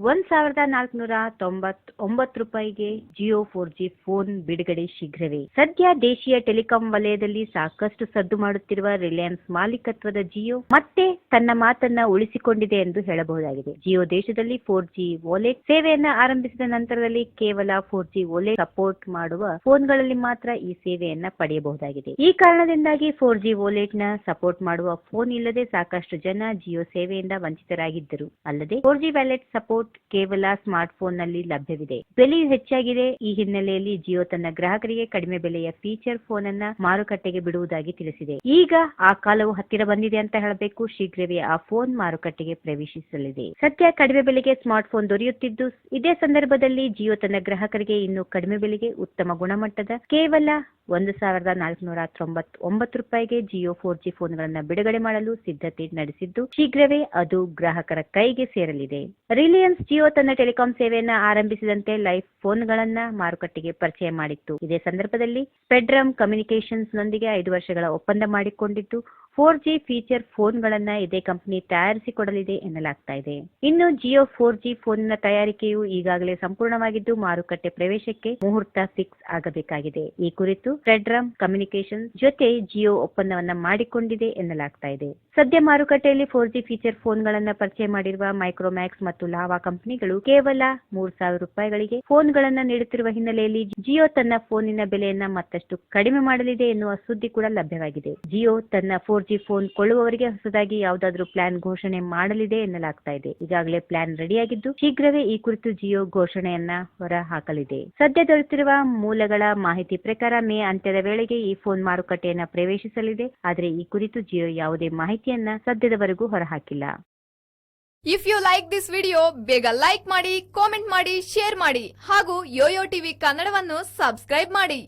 ಒಂದ್ ಸಾವಿರದ ನಾಲ್ಕುನೂರ ತೊಂಬತ್ ಒಂಬತ್ತು ರೂಪಾಯಿಗೆ ಜಿಯೋ ಫೋರ್ ಜಿ ಫೋನ್ ಬಿಡುಗಡೆ ಶೀಘ್ರವೇ. ಸದ್ಯ ದೇಶೀಯ ಟೆಲಿಕಾಂ ವಲಯದಲ್ಲಿ ಸಾಕಷ್ಟು ಸದ್ದು ಮಾಡುತ್ತಿರುವ ರಿಲಯನ್ಸ್ ಮಾಲೀಕತ್ವದ ಜಿಯೋ ಮತ್ತೆ ತನ್ನ ಮಾತನ್ನ ಉಳಿಸಿಕೊಂಡಿದೆ ಎಂದು ಹೇಳಬಹುದಾಗಿದೆ. ಜಿಯೋ ದೇಶದಲ್ಲಿ ಫೋರ್ ಜಿ ವಾಲೆಟ್ ಸೇವೆಯನ್ನ ಆರಂಭಿಸಿದ ನಂತರದಲ್ಲಿ ಕೇವಲ ಫೋರ್ ಜಿ ವಾಲೆಟ್ ಸಪೋರ್ಟ್ ಮಾಡುವ ಫೋನ್ಗಳಲ್ಲಿ ಮಾತ್ರ ಈ ಸೇವೆಯನ್ನ ಪಡೆಯಬಹುದಾಗಿದೆ. ಈ ಕಾರಣದಿಂದಾಗಿ ಫೋರ್ ಜಿ ವಾಲೆಟ್ನ ಸಪೋರ್ಟ್ ಮಾಡುವ ಫೋನ್ ಇಲ್ಲದೆ ಸಾಕಷ್ಟು ಜನ ಜಿಯೋ ಸೇವೆಯಿಂದ ವಂಚಿತರಾಗಿದ್ದರು. ಅಲ್ಲದೆ ಫೋರ್ ಜಿ ವ್ಯಾಲೆಟ್ ಸಪೋರ್ಟ್ ಕೇವಲ ಸ್ಮಾರ್ಟ್ ಫೋನ್ನಲ್ಲಿ ಲಭ್ಯವಿದೆ. ಬೆಲೆಯು ಹೆಚ್ಚಾಗಿದೆ. ಈ ಹಿನ್ನೆಲೆಯಲ್ಲಿ ಜಿಯೋ ತನ್ನ ಗ್ರಾಹಕರಿಗೆ ಕಡಿಮೆ ಬೆಲೆಯ ಫೀಚರ್ ಫೋನ್ ಅನ್ನ ಮಾರುಕಟ್ಟೆಗೆ ಬಿಡುವುದಾಗಿ ತಿಳಿಸಿದೆ. ಈಗ ಆ ಕಾಲವು ಹತ್ತಿರ ಬಂದಿದೆ ಅಂತ ಹೇಳಬೇಕು. ಶೀಘ್ರವೇ ಆ ಫೋನ್ ಮಾರುಕಟ್ಟೆಗೆ ಪ್ರವೇಶಿಸಲಿದೆ. ಸದ್ಯ ಕಡಿಮೆ ಬೆಲೆಗೆ ಸ್ಮಾರ್ಟ್ ಫೋನ್ ದೊರೆಯುತ್ತಿದ್ದು, ಇದೇ ಸಂದರ್ಭದಲ್ಲಿ ಜಿಯೋ ತನ್ನ ಗ್ರಾಹಕರಿಗೆ ಇನ್ನು ಕಡಿಮೆ ಬೆಲೆಗೆ ಉತ್ತಮ ಗುಣಮಟ್ಟದ ಕೇವಲ ಒಂದು ಸಾವಿರದ ನಾಲ್ಕುನೂರ ತೊಂಬತ್ ಒಂಬತ್ತು ರೂಪಾಯಿಗೆ ಜಿಯೋ ಫೋರ್ ಜಿ ಫೋನ್ಗಳನ್ನು ಬಿಡುಗಡೆ ಮಾಡಲು ಸಿದ್ಧತೆ ನಡೆಸಿದ್ದು, ಶೀಘ್ರವೇ ಅದು ಗ್ರಾಹಕರ ಕೈಗೆ ಸೇರಲಿದೆ. ರಿಲಯನ್ಸ್ ಜಿಯೋ ತನ್ನ ಟೆಲಿಕಾಂ ಸೇವೆಯನ್ನು ಆರಂಭಿಸಿದಂತೆ ಲೈಫ್ ಫೋನ್ಗಳನ್ನ ಮಾರುಕಟ್ಟೆಗೆ ಪರಿಚಯ ಮಾಡಿತ್ತು. ಇದೇ ಸಂದರ್ಭದಲ್ಲಿ ಫೆಡ್ರಮ್ ಕಮ್ಯುನಿಕೇಶನ್ಸ್ ನೊಂದಿಗೆ ಐದು ವರ್ಷಗಳ ಒಪ್ಪಂದ ಮಾಡಿಕೊಂಡಿದ್ದು ಫೋರ್ ಜಿ ಫೀಚರ್ ಫೋನ್ಗಳನ್ನ ಇದೇ ಕಂಪನಿ ತಯಾರಿಸಿಕೊಡಲಿದೆ ಎನ್ನಲಾಗ್ತಾ ಇದೆ. ಇನ್ನು ಜಿಯೋ ಫೋರ್ ಜಿ ನ ತಯಾರಿಕೆಯು ಈಗಾಗಲೇ ಸಂಪೂರ್ಣವಾಗಿದ್ದು ಮಾರುಕಟ್ಟೆ ಪ್ರವೇಶಕ್ಕೆ ಮುಹೂರ್ತ ಫಿಕ್ಸ್ ಆಗಬೇಕಾಗಿದೆ. ಈ ಕುರಿತು ಫೆಡ್ರಮ್ ಕಮ್ಯುನಿಕೇಶನ್ ಜೊತೆ ಜಿಯೋ ಒಪ್ಪಂದವನ್ನ ಮಾಡಿಕೊಂಡಿದೆ ಎನ್ನಲಾಗ್ತಾ ಇದೆ. ಸದ್ಯ ಮಾರುಕಟ್ಟೆಯಲ್ಲಿ ಫೋರ್ ಜಿ ಫೀಚರ್ ಫೋನ್ಗಳನ್ನ ಪರಿಚಯ ಮಾಡಿರುವ ಮೈಕ್ರೋಮ್ಯಾಕ್ಸ್ ಮತ್ತು ಲಾವಾ ಕಂಪನಿಗಳು ಕೇವಲ ಮೂರ್ ಸಾವಿರ ರೂಪಾಯಿಗಳಿಗೆ ಫೋನ್ಗಳನ್ನ ನೀಡುತ್ತಿರುವ ಹಿನ್ನೆಲೆಯಲ್ಲಿ ಜಿಯೋ ತನ್ನ ಫೋನಿನ ಬೆಲೆಯನ್ನ ಮತ್ತಷ್ಟು ಕಡಿಮೆ ಮಾಡಲಿದೆ ಎನ್ನುವ ಸುದ್ದಿ ಕೂಡ ಲಭ್ಯವಾಗಿದೆ. ಜಿಯೋ ತನ್ನ ಫೋರ್ ಜಿ ಫೋನ್ ಕೊಳ್ಳುವವರಿಗೆ ಹೊಸದಾಗಿ ಯಾವುದಾದ್ರೂ ಪ್ಲಾನ್ ಘೋಷಣೆ ಮಾಡಲಿದೆ ಎನ್ನಲಾಗ್ತಾ ಇದೆ. ಈಗಾಗಲೇ ಪ್ಲಾನ್ ರೆಡಿಯಾಗಿದ್ದು ಶೀಘ್ರವೇ ಈ ಕುರಿತು ಜಿಯೋ ಘೋಷಣೆಯನ್ನ ಹೊರ ಹಾಕಲಿದೆ ಸದ್ಯ ದೊರೆತಿರುವ ಮೂಲಗಳ ಮಾಹಿತಿ ಪ್ರಕಾರ ಮೇ ಅಂತ್ಯದ ವೇಳೆಗೆ ಈ ಫೋನ್ ಮಾರುಕಟ್ಟೆಯನ್ನ ಪ್ರವೇಶಿಸಲಿದೆ. ಆದರೆ ಈ ಕುರಿತು ಜಿಯೋ ಯಾವುದೇ ಮಾಹಿತಿಯನ್ನ ಸದ್ಯದವರೆಗೂ ಹೊರಹಾಕಿಲ್ಲ. If you like this video ಬೇಗ ಲೈಕ್ ಮಾಡಿ ಕಾಮೆಂಟ್ ಮಾಡಿ ಶೇರ್ ಮಾಡಿ ಹಾಗೂ ಯೋಯೋ ಟಿವಿ ಕನ್ನಡವನ್ನು ಸಬ್ಸ್ಕ್ರೈಬ್ ಮಾಡಿ.